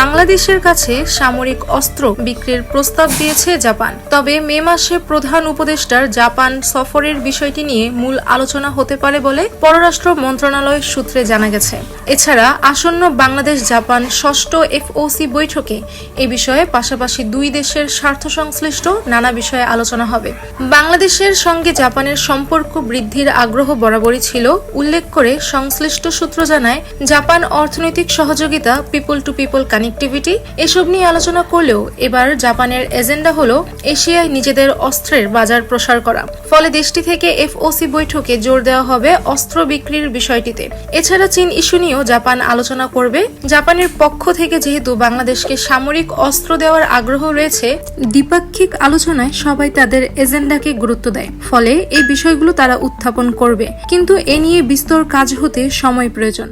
বাংলাদেশের কাছে সামরিক অস্ত্র বিক্রির প্রস্তাব দিয়েছে জাপান। তবে মে মাসে প্রধান উপদেষ্টার জাপান সফরের বিষয়টি নিয়ে মূল আলোচনা হতে পারে বলে পররাষ্ট্র মন্ত্রণালয় সূত্রে জানা গেছে। এছাড়া আসন্ন বাংলাদেশ জাপান ষষ্ঠ এফওসি বৈঠকে এ বিষয়ে পাশাপাশি দুই দেশের স্বার্থ সংশ্লিষ্ট নানা বিষয়ে আলোচনা হবে। বাংলাদেশের সঙ্গে জাপানের সম্পর্ক বৃদ্ধির আগ্রহ বরাবরই ছিল, উল্লেখ করে সংশ্লিষ্ট সূত্র জানায়, জাপান অর্থনৈতিক সহযোগিতা পিপল টু পিপল কানেক্টিভিটি, এসব নিয়ে আলোচনা করলেও এবার জাপানের এজেন্ডা হলো এশিয়ায় নিজেদের অস্ত্রের বাজার প্রসার করা। ফলে দেশটি থেকে এফওসি বৈঠকে জোর দেওয়া হবে অস্ত্র বিক্রির বিষয়টিতে। এছাড়া চীন ইস্যু নিয়েও জাপান আলোচনা করবে। জাপানের পক্ষ থেকে যেহেতু বাংলাদেশকে সামরিক অস্ত্র দেওয়ার আগ্রহ রয়েছে, দ্বিপাক্ষিক আলোচনায় সবাই তাদের এজেন্ডাকে গুরুত্ব দেয়। ফলে এই বিষয়গুলো তারা উত্থাপন করবে। কিন্তু এ নিয়ে বিস্তর কাজ হতে সময় প্রয়োজন।